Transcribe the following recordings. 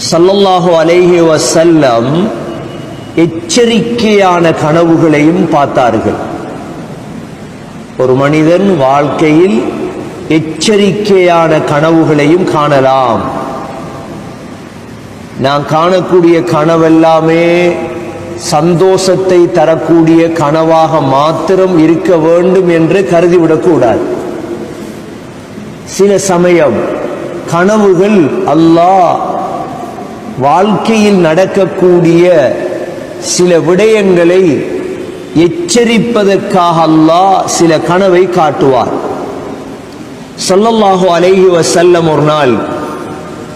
சல்லல்லாஹு அலேஹி வசல்லம் எச்சரிக்கையான கனவுகளையும் பார்த்தார்கள். ஒரு மனிதன் வாழ்க்கையில் எச்சரிக்கையான கனவுகளையும் காணலாம். நான் காணக்கூடிய கனவெல்லாமே சந்தோஷத்தை தரக்கூடிய கனவாக மாத்திரம் இருக்க வேண்டும் என்று கருதிவிடக்கூடாது சில சமயம் கனவுகள் அல்லாஹ் வாழ்க்கையில் நடக்கக்கூடிய சில விடயங்களை எச்சரிப்பதற்காக அல்லாஹ் சில கனவை காட்டுவார். ஸல்லல்லாஹு அலைஹி வசல்லம் ஒரு நாள்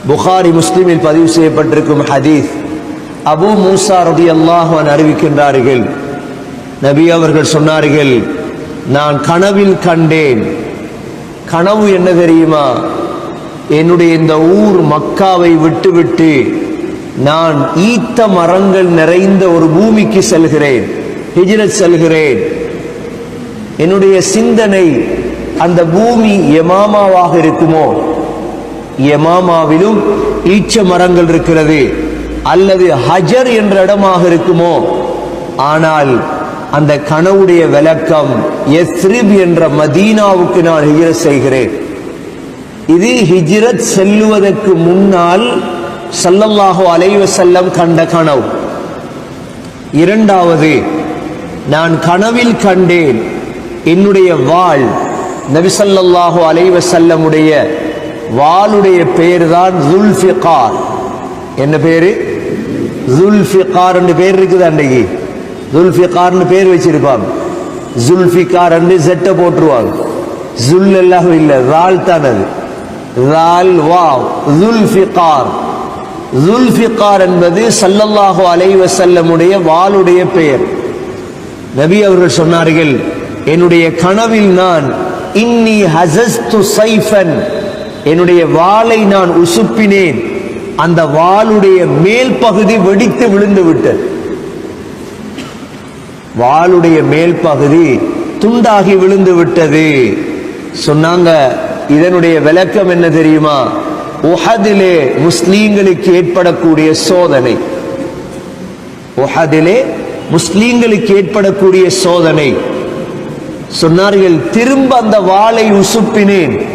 புகாரி முஸ்லிமில் பதிவு செய்யப்பட்டிருக்கும் ஹதீஸ் அபு மூசா ரதி அன்ஹு அறிவிக்கின்றார்கள். நபி அவர்கள் சொன்னார்கள் நான் கனவில் கண்டேன். கனவு என்ன தெரியுமா? என்னுடைய இந்த ஊர் மக்காவை விட்டுவிட்டு நான் ஈத்த மரங்கள் நிறைந்த ஒரு பூமிக்கு செல்கிறேன் ஹிஜ்ரத் செல்கிறேன். என்னுடைய சிந்தனை அந்த பூமி எமாமாவாக இருக்குமோ? எமாமாவிலும் ஈச்ச மரங்கள் இருக்கிறது அல்லது ஹஜர் என்ற இடமாக இருக்குமோ? ஆனால் அந்த கனவுடைய விளக்கம் எஸ்ரிப் என்ற மதீனாவுக்கு நான் ஹிஜர செய்கிறேன். இது ஹிஜ்ரத் செல்லுவதற்கு முன்னால் சல்லல்லாஹோ அலைவ செல்லம் கண்ட கனவு. இரண்டாவது நான் கனவில் கண்டேன். என்னுடைய வாள் நபிசல்லாஹோ அலைவ செல்லமுடைய வாளுடைய பெயர் தான் ஜுல்ஃபிகார் என்ன பேரு? ஜுல்ஃபிகார் என்று பேர் இருக்குது அன்றைக்கு ஜுல்ஃபிகார்னு பேர் வச்சிருப்பாங்க. ஜுல்ஃபிகார் என்று செட்டை போட்டுருவாங்க. ஜுல் எல்லாம் இல்லை ரால் தான் அது. ரால் வாவ் ஜுல்ஃபிகார் ஜுல்ஃபிகார் என்பது சல்லல்லாஹு அலைவசல்லமுடைய வாளுடைய பெயர். நபி அவர்கள் சொன்னார்கள் என்னுடைய கனவில் நான் இன்னி ஹசஸ்து சைஃபன். என்னுடைய வாளை நான் உசுப்பினேன். அந்த வாளுடைய மேல் பகுதி வெடித்து விழுந்து விட்டது. வாளுடைய மேல் பகுதி துண்டாகி விழுந்து விட்டது. சொன்னாங்க இதனுடைய விளக்கம் என்ன தெரியுமா? உஹதிலே முஸ்லீம்களுக்கு ஏற்படக்கூடிய சோதனை. உஹதிலே முஸ்லீம்களுக்கு ஏற்படக்கூடிய சோதனை. சொன்னார்கள் திரும்ப அந்த வாளை உசுப்பினேன்.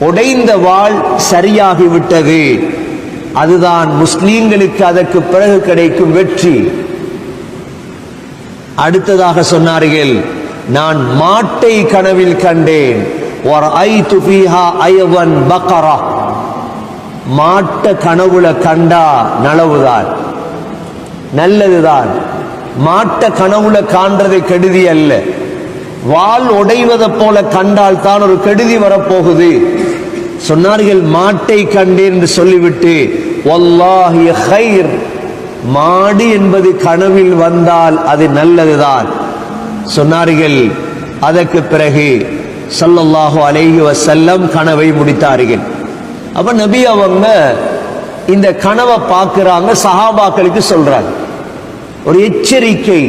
உடைந்த வாள் சரியாகிவிட்டது. அதுதான் முஸ்லீம்களுக்கு அதற்கு பிறகு கிடைக்கும் வெற்றி. அடுத்ததாக சொன்னார்கள் நான் மாட்டை கனவில் கண்டேன். ஐவன் பக்கரா மாட்ட கனவுல கண்டா நலவுதான் நல்லதுதான். மாட்ட கனவுல காண்றதை கெடுதி அல்ல. வால் உடைவதை போல கண்டால் தான் ஒரு கெடுதி வரப்போகுது. சொன்னார்கள் மாட்டை கண்டேன் என்று சொல்லிவிட்டு ஹைர் மாடு என்பது கனவில் வந்தால் அது நல்லதுதான். சொன்னார்கள் அதற்கு பிறகு ஸல்லல்லாஹு அலைஹி வசல்லம் கனவை முடித்தார்கள். அப்ப நபி அவங்க இந்த கனவை பார்க்குறாங்க சஹாபாக்களுக்கு சொல்றாங்க. ஒரு எச்சரிக்கை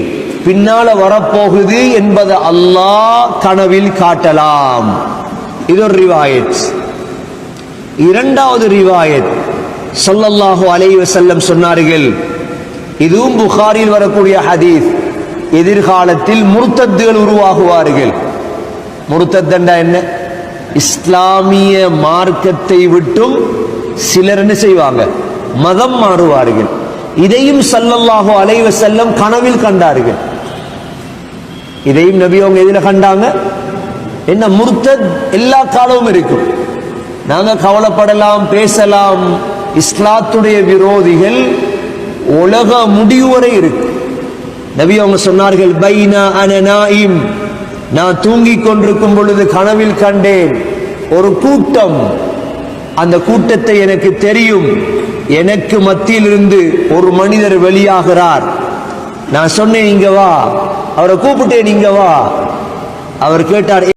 பின்னால வரப்போகுது என்பதை அல்லாஹ் கனவில் காட்டலாம். இது ஒரு ரிவாயத். இரண்டாவது ரிவாயத் ஸல்லல்லாஹு அலைஹி செல்லம் சொன்னார்கள். இதுவும் புகாரில் வரக்கூடிய ஹதீஸ். எதிர்காலத்தில் முர்த்தத்துகள் உருவாகுவார்கள். முருத்தண்டா என்ன? இஸ்லாமிய மார்க்கத்தை விட்டும் சிலர் என்ன செய்வாங்க? மதம் மாறுவார்கள். இதையும் சல்லல்லாஹோ அலைவ செல்லம் கனவில் கண்டார்கள். இதையும் நபி அவங்க எதில கண்டாங்க? என்ன முர்த்தத் எல்லா காலமும் இருக்கும். நாங்க கவலைப்படலாம் பேசலாம். இஸ்லாத்துடைய விரோதிகள் உலக முடிவு வரை இருக்கு. நபி அவங்க சொன்னார்கள் பைனா அன நாயிம். நான் தூங்கிக் கொண்டிருக்கும் பொழுது கனவில் கண்டேன் ஒரு கூட்டம். அந்த கூட்டத்தை எனக்கு தெரியும். எனக்கு மத்தியில் இருந்து ஒரு மனிதர் வெளியாகிறார். நான் சொன்னேன் இங்க வா. அவரை கூப்பிட்டேன் இங்க வா. அவர் கேட்டார்